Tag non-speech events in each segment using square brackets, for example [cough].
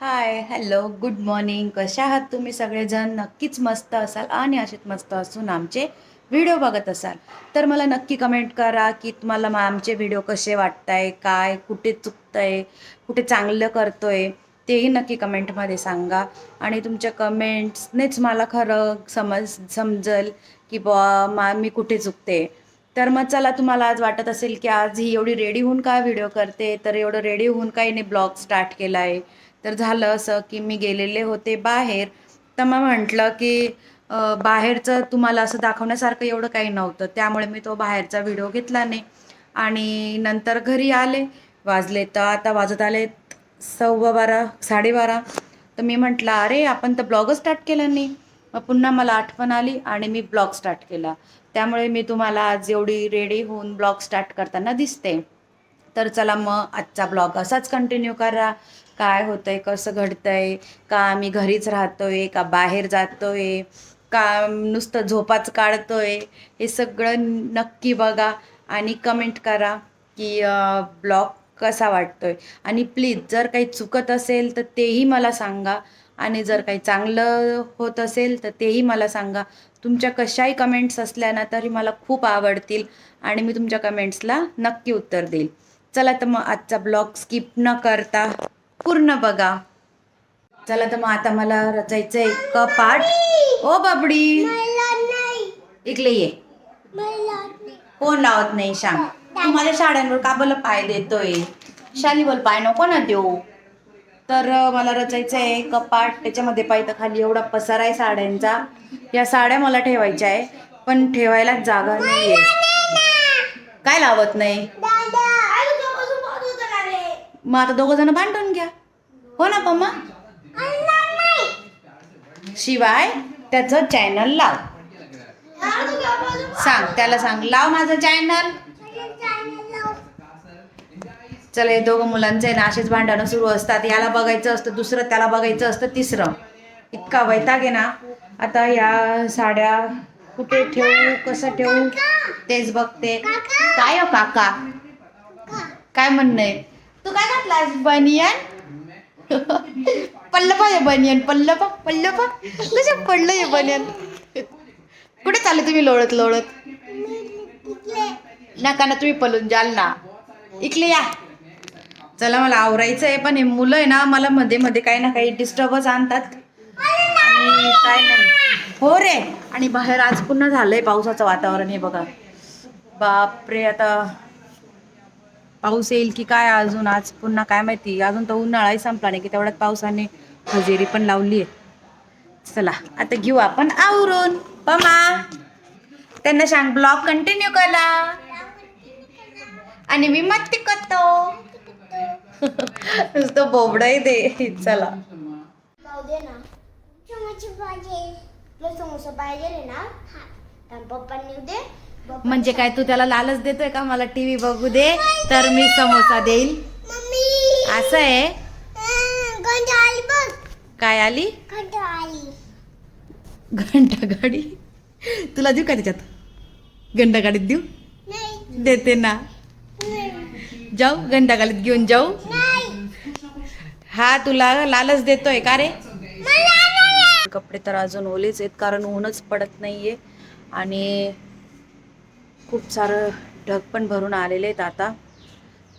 Hi hello good morning कशा आहात तुम्ही सगळेजण? नक्कीच मस्त असाल आणि असेच मस्त असून आमचे व्हिडिओ बघत असाल. तर मला नक्की कमेंट करा की तुम्हाला मग आमचे व्हिडिओ कसे वाटत आहे काय? कुठे चुकतंय? कुठे चांगलं करतो आहे तेही नक्की कमेंटमध्ये सांगा. आणि तुमच्या कमेंट्सनेच मला खरं समज समजेल की बा मा मी कुठे चुकते? तर मग चला तुम्हाला आज वाटत असेल की आज ही एवढी रेडी होऊन काय व्हिडिओ करते? तर एवढं रेडी होऊन काही नाही ब्लॉग स्टार्ट केला आहे तर झालं असं की मी गेलेले होते बाहेर. तर मग म्हटलं की बाहेरचं तुम्हाला असं दाखवण्यासारखं एवढं काही नव्हतं. त्यामुळे मी तो बाहेरचा व्हिडिओ घेतला नाही. आणि नंतर घरी आले. वाजले तर आता वाजत आले सव्वा बारा साडेबारा तर मी म्हटलं अरे आपण तर ब्लॉगच स्टार्ट केला नाही. मग पुन्हा मला आठवण आली आणि मी ब्लॉग स्टार्ट केला. त्यामुळे मी तुम्हाला आज एवढी रेडी होऊन ब्लॉग स्टार्ट करताना दिसते. तर चला मग आजचा ब्लॉग असाच कंटिन्यू करा. काय होतं आहे कसं घडतं आहे का आम्ही घरीच राहतो आहे का बाहेर जातो आहे का नुसतं झोपाच काढतो आहे हे सगळं नक्की बघा आणि कमेंट करा की ब्लॉग कसा वाटतो आहे आणि प्लीज जर काही चुकत असेल तर तेही मला सांगा आणि जर काही चांगलं होत असेल तर तेही मला सांगा. तुमच्या कशाही कमेंट्स असल्या ना तरी मला खूप आवडतील आणि मी तुमच्या कमेंट्सला नक्की उत्तर देईल. चला तर मग आजचा ब्लॉग स्किप न करता. पूर्ण बघा. चला तर मग आता मला रचायचं एक पाठ ओ बाबडी. इकडे ये. कोण लावत नाही शाम तू माझ्या साड्यांवर का बल पाय देतोय? शाली बोल पाय नको ना देऊ. तर मला रचायचं आहे कपाट त्याच्यामध्ये पाहिजे खाली एवढा पसारा आहे साड्यांचा. या साड्या मला ठेवायच्या आहे पण ठेवायला जागा नाही आहे काय लावत नाही? मग आता दोघं जण घ्या हो ना पम्मा? शिवाय त्याचं चॅनल लाव. सांग त्याला सांग लाव माझं चॅनल चला हे दोघं मुलांचे आहे ना असेच भांडणं सुरू असतात. याला बघायचं असतं दुसरं त्याला बघायचं असतं तिसरं. इतका वैताग आहे ना. आता या साड्या कुठे ठेवू कसं ठेवू? तेच बघते. काय हो काका? काय म्हणणं आहे? तू काय घातलास बनियन? पल्ल पाहिजे बनियन पल्ल पा पल्ल पा पडलं हे बनियन. कुठे चालले तुम्ही लोळत लोळत? नका ना तुम्ही पलून जाल ना. इकले या. चला मला आवरायचं आहे पण हे मुलं आहे ना मला मध्ये मध्ये काही ना काही डिस्टर्बच आणतात. आणि काय नाही. हो रे. आणि बाहेर आज पुन्हा झालंय पावसाचं वातावरण हे बघा. बापरे आता पाऊस येईल की काय अजून? आज पुन्हा काय माहिती? अजून तर उन्हाळाही संपला नाही की तेवढ्यात पावसाने हजेरी पण लावली आहे. चला आता घेऊ आपण आवरून. पमा त्यांना सांग ब्लॉग कंटिन्यू करा. आणि मी मत करतो. [laughs] नुसतं बोबडाही दे. चला. पाहिजे ना? पप्पांनी दे. म्हणजे काय तू त्याला लालच देतोय का? मला टीव्ही बघू दे तर मी समोसा देईल. मम्मी. असं आहे? काय आली? घंटा गाडी तुला देऊ का त्याच्यात? घंटा गाडीत देऊ? नाही. देते ना. जाऊ घंटा गाडीत घेऊन जाऊ. नाही. हा तुला लालच देतोय का रे? कपडे तर अजून ओलेच आहेत कारण ऊनच पडत नाहीये. आणि खूप सारं ढग पण भरून आलेले आहेत आता.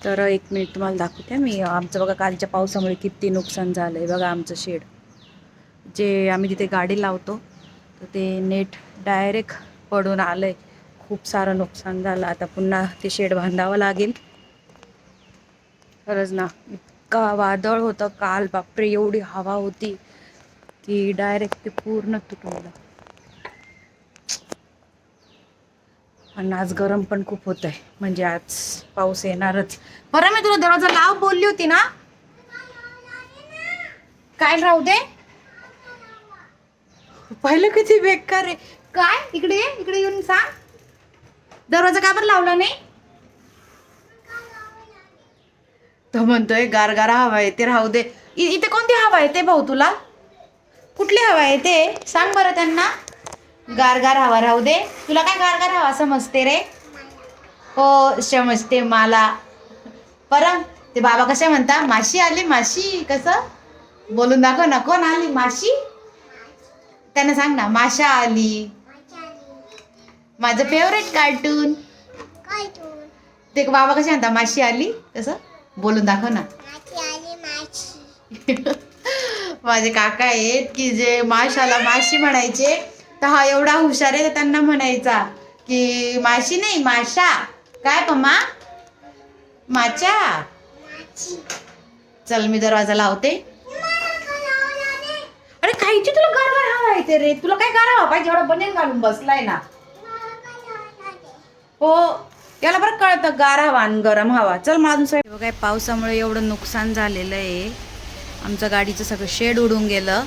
तर एक मिनिट तुम्हाला दाखवते मी. आमचं बघा कालच्या पावसामुळे किती नुकसान झालं आहे बघा आमचं शेड. जे आम्ही तिथे गाडी लावतो तर ते नेट डायरेक्ट पडून आलं आहे खूप सारं नुकसान झालं. आता पुन्हा ते शेड बांधावं लागेल. खरंच ना इतका वादळ होतं. काल बापरे एवढी हवा होती की डायरेक्ट ते पूर्ण तुटवलं आणि आज गरम पण खूप होत आहे म्हणजे आज पाऊस येणारच. बरं मी तुला दरवाजा लाव बोलली होती ना? काय राहू दे. पाहिलं किती बेकार आहे. काय? इकडे इकडे येऊन सांग. दरवाजा का बरं लावला नाही? तो म्हणतोय गारगारा हवा येते राहू दे. इ- इथे कोणती हवा येते भाऊ तुला? कुठली हवा येते सांग बरं त्यांना. गारगार हवा राहू दे. तुला काय गारगार हवा समजते रे? हो समजते मला. परम ते बाबा कसे म्हणता? माशी आली माशी कसं? बोलून दाखव ना कोण आली माशी? त्यांना सांग ना माशा आली. माझं फेवरेट कार्टून ते बाबा कसे म्हणता? माशी आली कसं? बोलून दाखव ना. [laughs] माझे काका आहेत की जे माशाला माशी म्हणायचे. तर हा एवढा हुशार आहे तर त्यांना म्हणायचा की माशी नाही माशा. काय पम्मा? माचा चल मी दरवाजा लावते. अरे खायची तुला गारवा हवा येते रे. तुला काय गारावा पाहिजे? एवढा बनेल घालून बसलाय ना. हो याला बरं कळतं गार हवा आणि गरम हवा. चल माझून सगळं काय पावसामुळे एवढं नुकसान झालेलं आहे. आमचं गाडीचं सगळं शेड उडून गेलं.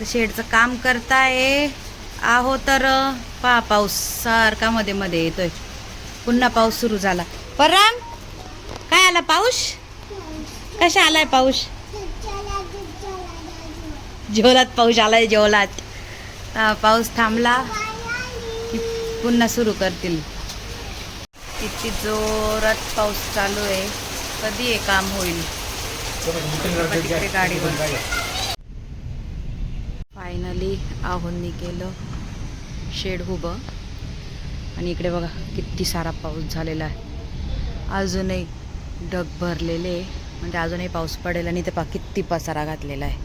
तर शेडचं काम करताय. आहो तर पहा पाऊस सारखा मध्ये मध्ये येतोय. पुन्हा पाऊस सुरू झाला. परराम काय आला पाऊस? कशा आलाय पाऊस? जेवलात पाऊस आलाय जेवलात पाऊस थांबला. की पुन्हा सुरू करतील. किती जोरात पाऊस चालू आहे. कधी हे काम होईल? गाडीवर फायनली आहोंनी केलं. शेड उभं. आणि इकडे बघा किती सारा पाऊस झालेला आहे. अजूनही ढग भरलेले म्हणजे अजूनही पाऊस पडेल आणि ते पा किती पसारा घातलेला आहे.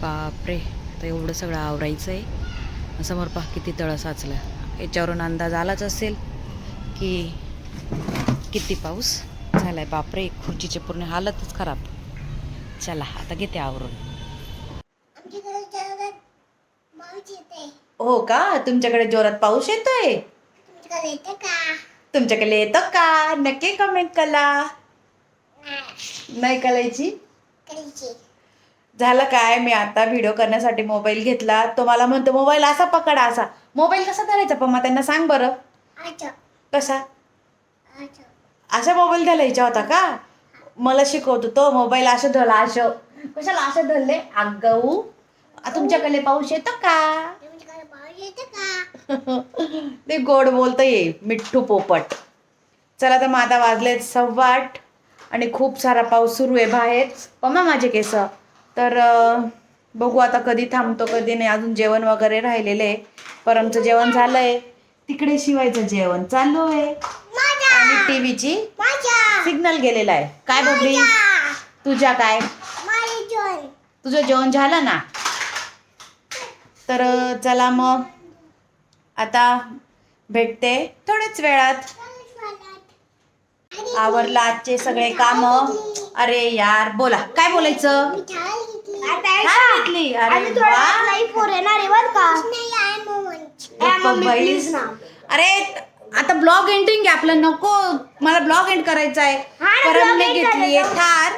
बापरे तर एवढं सगळं आवरायचं आहे. समोर पहा किती तळं साचलं. याच्यावरून अंदाज आलाच असेल की किती पाऊस झाला आहे बापरे खुर्चीची पूर्ण हालतच खराब. चला आता घेते आवरून आमच्याकडे जगात पाऊस येते हो का? तुमच्याकडे जोरात पाऊस येतोय? तुमच्याकडे येते का? तुमच्याकडे येतो का? नक्की कमेंट करा. नाही करायची? करायची. झालं काय? मी आता व्हिडिओ करण्यासाठी मोबाईल घेतला. तो मला म्हणतो मोबाईल असा पकडा असा. मोबाईल कसा धरायचा? पम्मा त्यांना सांग बरं. अच्छा कसा? अच्छा असा मोबाईल घालायचा होता का? मला शिकवतो तो मोबाईल असं धरला असं. कशाला असं धरले? आगाऊ तुमच्याकडे पाऊस येतो का तुमच्याकडे पाऊस येते का ते गोड बोलतं ये मिठ्ठू पोपट. चला तर मग आता वाजलेत सव्वा आठ आणि खूप सारा पाऊस सुरू आहे बाहेर. पमा माझे केस. तर बघू आता कधी थांबतो कधी नाही. अजून जेवण वगैरे राहिलेलं आहे. परमचं जेवण झालंय. तिकडे शिवायचं जेवण चालू आहे. आणि टीव्हीची माझा सिग्नल गेलेला आहे. काय माझा तुझ्या काय? तुझं जेवण झालं ना? तर चला मग. आता भेटते थोड्याच वेळात. आवरला आजचे सगळे काम. अरे यार बोला. काय बोलायचं? अरे आता ब्लॉग एंडिंग आपलं. नको. मला ब्लॉग एंड करायचा आहे परमने घेतली. थार.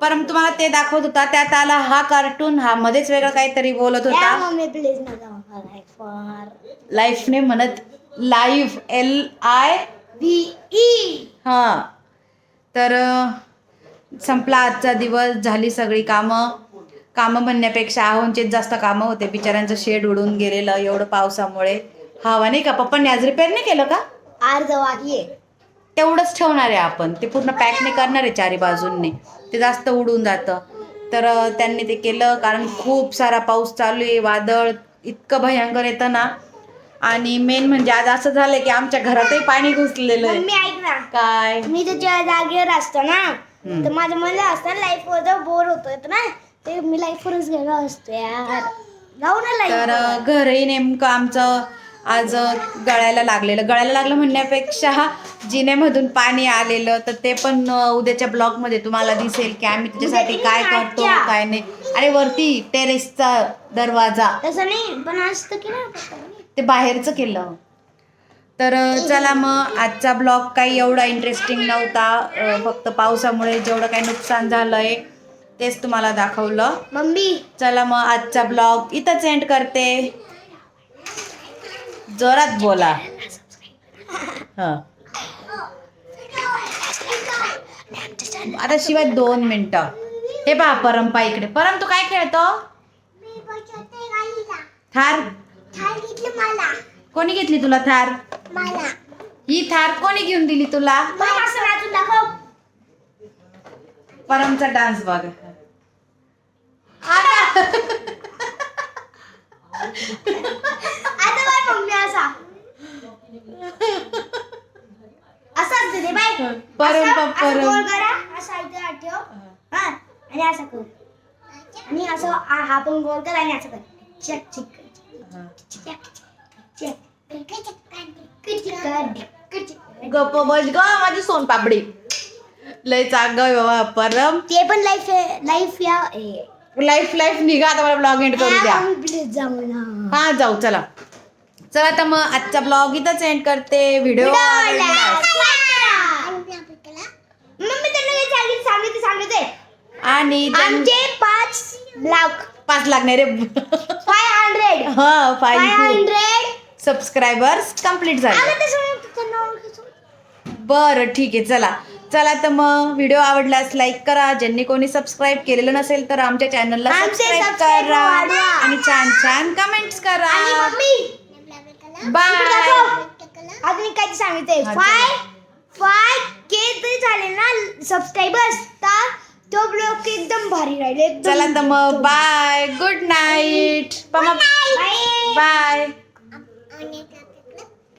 परम तुम्हाला ते दाखवत होता त्यात आला हा कार्टून हा मध्येच वेगळं काहीतरी बोलत होता. मम्मी प्लीज नका फॉर. लाईफने म्हणत live L I V E हां. तर अं, संपला आजचा दिवस झाली सगळी कामं. कामं म्हणण्यापेक्षा आहोंचेच जास्त कामं होते. बिचाऱ्यांचं शेड उडून गेलेलं एवढं पावसामुळे. हवा नाही का पप्पांनी आज रिपेअर नाही केलं का? वाकी आहे. तेवढंच ठेवणार आहे आपण. ते पूर्ण पॅक नाही करणार आहे चारी बाजूंनी. ते जास्त उडून जातं. तर त्यांनी ते केलं कारण खूप सारा पाऊस चालू आहे वादळ इतकं भयंकर येतं ना. आणि मेन म्हणजे आज असं झालंय की आमच्या घरातही पाणी घुसलेलं आहे. मम्मी ऐक ना. काय? मी तुझ्या जागेवर असतो ना हम्म. तर माझं म्हणलं असतं लाईफ वर बोर होतोय तर ना ते मी लाईफ वरच गेलो असतो यार. जाऊ ना तर लाईफ अं, घरही नेमकं आमचं आज गळायला लागलेलं. गळायला लागलं म्हणण्यापेक्षा जिन्यामधून पाणी आलेलं तर ते पण उद्याच्या ब्लॉगमध्ये तुम्हाला दिसेल की आम्ही त्याच्यासाठी काय करतो. काय नाही. अरे वरती टेरेसचा दरवाजा. तसं नाही पण असतं की ना ते बाहेरचं केलं. तर चला मग आजचा ब्लॉग काही एवढा इंटरेस्टिंग नव्हता. फक्त पावसामुळे जेवढं काही नुकसान झालंय तेच तुम्हाला दाखवलं. मम्मी. चला मग आजचा ब्लॉग इथंच एंड करते. जोरात बोला. हं. आता शिवाय दोन मिनटं. हे पहा परंपा इकडे. परम तू काय खेळतो? थार. कोणी घेतली तुला थार? ही थार कोणी घेऊन दिली तुला? परमचा डान्स बघ. आता बाय मम्मी असा असं असतं ते बाय परम परम. गोल करा असा इथे ठेव हा आणि असं कर आणि असं हा हा पण गोल कर आणि असं कर चक चिक चक चक गप्प बस ग माझी सोनपापडी लय आहे बाबा परम ते पण लाईफ लाईफ या लाईफ लाईफ निघा आता मला ब्लॉग एंड करू द्या हा जाऊ चला चला तर मग आजचा ब्लॉग इथंच एंड करते व्हिडिओ मम्मी त्यांना काही सांगितलं सांगितलं सांगितलं आणि त्यां- आमचे पाच लाख. पाच लागणार रे. फाय हंड्रेड हा फाय फाईव्ह हंड्रेड सबस्क्रायबर्स कंप्लीट झाले. बरं ठीक आहे चला. चला तर मग व्हिडिओ आवडल्यास लाईक करा. ज्यांनी कोणी सबस्क्राईब केलेलं नसेल तर आमच्या चॅनलला आमचे सबस्क्राईब subscribe करा वाढवा. आणि छान छान कमेंट्स करा. बाय अजून काय सांगितलंय हा, फाय फाय के तरी झाले ना सबस्क्रायबर्स तर तो ब्लॉग एकदम भारी राहिले एकदम चला तर मग bye good night bye bye bye